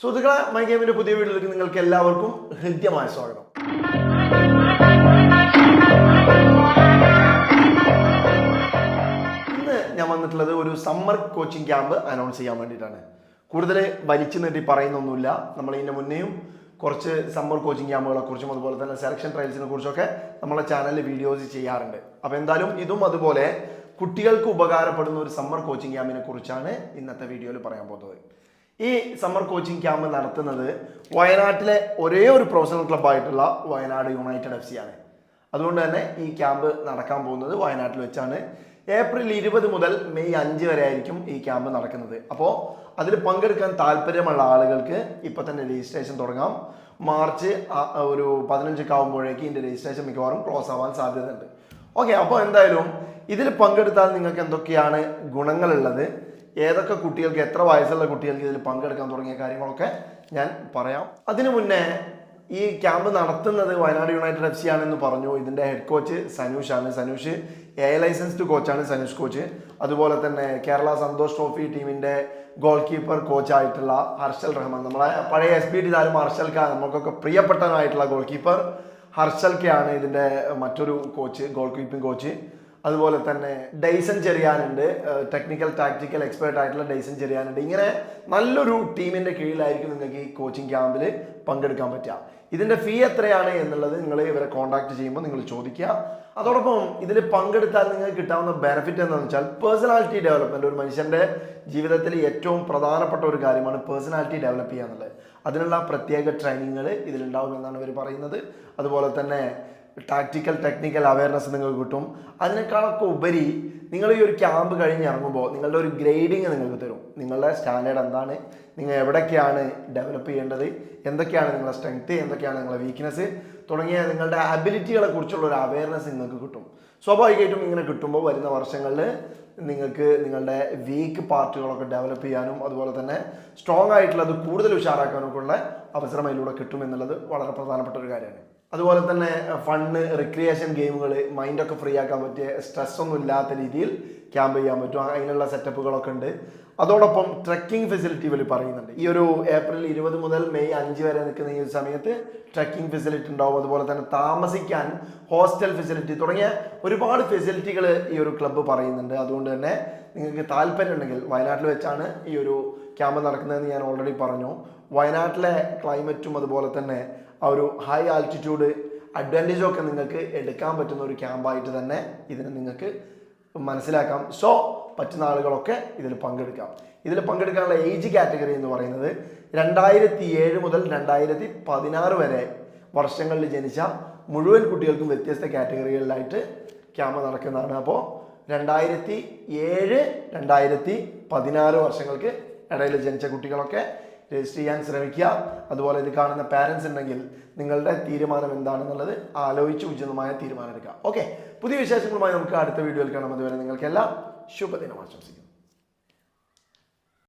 സുഹൃത്തുക്കളെ മൈ ഗെയിമിന്റെ പുതിയ വീഡിയോയിലേക്ക് നിങ്ങൾക്ക് എല്ലാവർക്കും ഹൃദ്യമായ സ്വാഗതം. ഇന്ന് ഞാൻ വന്നിട്ടുള്ളത് ഒരു സമ്മർ കോച്ചിങ് ക്യാമ്പ് അനൗൺസ് ചെയ്യാൻ വേണ്ടിയിട്ടാണ്. കൂടുതൽ വലിച്ചു നീട്ടി പറയുന്നൊന്നുമില്ല. നമ്മൾ ഇതിന്റെ മുന്നേയും കുറച്ച് സമ്മർ കോച്ചിങ് ക്യാമ്പുകളെ കുറിച്ചും അതുപോലെ തന്നെ സെലക്ഷൻ ട്രയൽസിനെ കുറിച്ചൊക്കെ നമ്മളെ ചാനലിൽ വീഡിയോസ് ചെയ്യാറുണ്ട്. അപ്പോൾ എന്തായാലും ഇതും അതുപോലെ കുട്ടികൾക്ക് ഉപകാരപ്പെടുന്ന ഒരു സമ്മർ കോച്ചിങ് ക്യാമ്പിനെ കുറിച്ചാണ് ഇന്നത്തെ വീഡിയോയിൽ പറയാൻ പോകുന്നത്. ഈ സമ്മർ കോച്ചിങ് ക്യാമ്പ് നടത്തുന്നത് വയനാട്ടിലെ ഒരേ ഒരു പ്രൊഫഷണൽ ക്ലബ്ബായിട്ടുള്ള വയനാട് യുണൈറ്റഡ് എഫ് സി ആണ്. അതുകൊണ്ട് തന്നെ ഈ ക്യാമ്പ് നടക്കാൻ പോകുന്നത് വയനാട്ടിൽ വെച്ചാണ്. ഏപ്രിൽ ഇരുപത് മുതൽ മെയ് അഞ്ച് വരെ ആയിരിക്കും ഈ ക്യാമ്പ് നടക്കുന്നത്. അപ്പോൾ അതിൽ പങ്കെടുക്കാൻ താല്പര്യമുള്ള ആളുകൾക്ക് ഇപ്പോൾ തന്നെ രജിസ്ട്രേഷൻ തുടങ്ങാം. മാർച്ച് ഒരു പതിനഞ്ചൊക്കെ ആകുമ്പോഴേക്ക് ഇതിന്റെ രജിസ്ട്രേഷൻ മിക്കവാറും ക്ലോസ് ആവാൻ സാധ്യതയുണ്ട്. ഓക്കെ അപ്പോൾ എന്തായാലും ഇതിൽ പങ്കെടുത്താൽ നിങ്ങൾക്ക് എന്തൊക്കെയാണ് ഗുണങ്ങളുള്ളത്? ഏതൊക്കെ കുട്ടികൾക്ക് എത്ര വയസ്സുള്ള കുട്ടികൾക്ക് ഇതിൽ പങ്കെടുക്കാൻ തുടങ്ങിയ കാര്യങ്ങളൊക്കെ ഞാൻ പറയാം. അതിനു മുന്നേ ഈ ക്യാമ്പ് നടത്തുന്നത് വയനാട് യുണൈറ്റഡ് എഫ് സി ആണെന്ന് പറഞ്ഞു. ഇതിന്റെ ഹെഡ് കോച്ച് സനൂഷ് ആണ്. സനൂഷ് എ ലൈസൻസ്ഡ് കോച്ചാണ് സനൂഷ് കോച്ച്. അതുപോലെ തന്നെ കേരള സന്തോഷ് ട്രോഫി ടീമിന്റെ ഗോൾ കീപ്പർ കോച്ചായിട്ടുള്ള ഹർഷൽ റഹ്മാൻ. നമ്മളെ പഴയ എസ് പി ടി താരം ഹർഷൽ ഖാൻ നമുക്കൊക്കെ പ്രിയപ്പെട്ടനായിട്ടുള്ള ഗോൾ കീപ്പർ ഹർഷൽ കെ ആണ് ഇതിന്റെ മറ്റൊരു കോച്ച് ഗോൾ കീപ്പിംഗ് കോച്ച്. അതുപോലെ തന്നെ ഡൈസൺ ചെറിയാനുണ്ട് ടെക്നിക്കൽ ടാക്ടിക്കൽ എക്സ്പേർട്ട് ആയിട്ടുള്ള ഡൈസൺ ചെറിയാനുണ്ട് ഇങ്ങനെ നല്ലൊരു ടീമിന്റെ കീഴിലായിരിക്കും നിങ്ങൾക്ക് ഈ കോച്ചിങ് ക്യാമ്പിൽ പങ്കെടുക്കാൻ പറ്റുക. ഇതിന്റെ ഫീ എത്രയാണ് എന്നുള്ളത് നിങ്ങൾ ഇവരെ കോൺടാക്ട് ചെയ്യുമ്പോൾ നിങ്ങൾ ചോദിക്കുക. അതോടൊപ്പം ഇതിൽ പങ്കെടുത്താൽ നിങ്ങൾക്ക് കിട്ടാവുന്ന ബെനിഫിറ്റ് എന്താണെന്ന് വെച്ചാൽ പേഴ്സണാലിറ്റി ഡെവലപ്മെന്റ് ഒരു മനുഷ്യന്റെ ജീവിതത്തിൽ ഏറ്റവും പ്രധാനപ്പെട്ട ഒരു കാര്യമാണ് പേഴ്സണാലിറ്റി ഡെവലപ്പ് ചെയ്യുക എന്നുള്ളത്. അതിനുള്ള പ്രത്യേക ട്രെയിനിങ്ങുകൾ ഇതിലുണ്ടാവും എന്നാണ് ഇവർ പറയുന്നത്. അതുപോലെ തന്നെ ടാക്ടിക്കൽ ടെക്നിക്കൽ അവയർനെസ് നിങ്ങൾക്ക് കിട്ടും. അതിനേക്കാളൊക്കെ ഉപരി നിങ്ങൾ ഈ ഒരു ക്യാമ്പ് കഴിഞ്ഞ് ഇറങ്ങുമ്പോൾ നിങ്ങളുടെ ഒരു ഗ്രേഡിങ് നിങ്ങൾക്ക് തരും. നിങ്ങളുടെ സ്റ്റാൻഡേർഡ് എന്താണ്? നിങ്ങൾ എവിടെയൊക്കെയാണ് ഡെവലപ്പ് ചെയ്യേണ്ടത്? എന്തൊക്കെയാണ് നിങ്ങളുടെ സ്ട്രെങ്ത് എന്തൊക്കെയാണ് നിങ്ങളുടെ വീക്ക്നെസ് തുടങ്ങിയ നിങ്ങളുടെ അബിലിറ്റികളെ കുറിച്ചുള്ള ഒരു അവയർനെസ് നിങ്ങൾക്ക് കിട്ടും. സ്വാഭാവികമായിട്ടും ഇങ്ങനെ കിട്ടുമ്പോൾ വരുന്ന വർഷങ്ങളിൽ നിങ്ങൾക്ക് നിങ്ങളുടെ വീക്ക് പാർട്ടുകളൊക്കെ ഡെവലപ്പ് ചെയ്യാനും അതുപോലെ തന്നെ സ്ട്രോങ് ആയിട്ടുള്ളത് കൂടുതൽ ഉഷാറാക്കാനൊക്കെ ഉള്ള അവസരം അതിലൂടെ കിട്ടും എന്നുള്ളത് വളരെ പ്രധാനപ്പെട്ട ഒരു കാര്യമാണ്. അതുപോലെ തന്നെ ഫണ്ണ് റിക്രിയേഷൻ ഗെയിമുകൾ മൈൻഡൊക്കെ ഫ്രീ ആക്കാൻ പറ്റിയ സ്ട്രെസ് ഒന്നും ഇല്ലാത്ത രീതിയിൽ ക്യാമ്പ് ചെയ്യാൻ പറ്റും. അതിനുള്ള സെറ്റപ്പുകളൊക്കെ ഉണ്ട്. അതോടൊപ്പം ട്രക്കിംഗ് ഫെസിലിറ്റി ഇവർ പറയുന്നുണ്ട്. ഈ ഒരു ഏപ്രിൽ ഇരുപത് മുതൽ മെയ് അഞ്ച് വരെ നിൽക്കുന്ന ഈ ഒരു സമയത്ത് ട്രക്കിംഗ് ഫെസിലിറ്റി ഉണ്ടാവും. അതുപോലെ തന്നെ താമസിക്കാൻ ഹോസ്റ്റൽ ഫെസിലിറ്റി തുടങ്ങിയ ഒരുപാട് ഫെസിലിറ്റികൾ ഈ ഒരു ക്ലബ്ബ് പറയുന്നുണ്ട്. അതുകൊണ്ട് തന്നെ നിങ്ങൾക്ക് താല്പര്യം ഉണ്ടെങ്കിൽ വയനാട്ടിൽ വെച്ചാണ് ഈ ഒരു ക്യാമ്പ് നടക്കുന്നതെന്ന് ഞാൻ ഓൾറെഡി പറഞ്ഞു. വയനാട്ടിലെ ക്ലൈമറ്റും അതുപോലെ തന്നെ ആ ഒരു ഹൈ ആൾട്ടിറ്റ്യൂഡ് അഡ്വാന്റേജും ഒക്കെ നിങ്ങൾക്ക് എടുക്കാൻ പറ്റുന്ന ഒരു ക്യാമ്പായിട്ട് തന്നെ ഇതിനെ നിങ്ങൾക്ക് മനസ്സിലാക്കാം. സോ പറ്റുന്ന ആളുകളൊക്കെ ഇതിൽ പങ്കെടുക്കാം. ഇതിൽ പങ്കെടുക്കാനുള്ള ഏജ് കാറ്റഗറി എന്ന് പറയുന്നത് രണ്ടായിരത്തി ഏഴ് മുതൽ രണ്ടായിരത്തി പതിനാറ് വരെ വർഷങ്ങളിൽ ജനിച്ച മുഴുവൻ കുട്ടികൾക്കും വ്യത്യസ്ത കാറ്റഗറികളിലായിട്ട് ക്യാമ്പ് നടക്കുന്നതാണ്. അപ്പോൾ രണ്ടായിരത്തി ഏഴ് രണ്ടായിരത്തി പതിനാറ് വർഷങ്ങൾക്ക് ഇടയിൽ ജനിച്ച കുട്ടികളൊക്കെ രജിസ്റ്റർ ചെയ്യാൻ ശ്രമിക്കുക. അതുപോലെ ഇത് കാണുന്ന പാരൻസ് ഉണ്ടെങ്കിൽ നിങ്ങളുടെ തീരുമാനം എന്താണെന്നുള്ളത് ആലോചിച്ച് ഉചിതമായ തീരുമാനം എടുക്കുക. ഓക്കെ പുതിയ വിശേഷങ്ങളുമായി നമുക്ക് അടുത്ത വീഡിയോയിൽ കാണാം. അതുവരെ നിങ്ങൾക്കെല്ലാം ശുഭദിനം ആശംസിക്കുന്നു.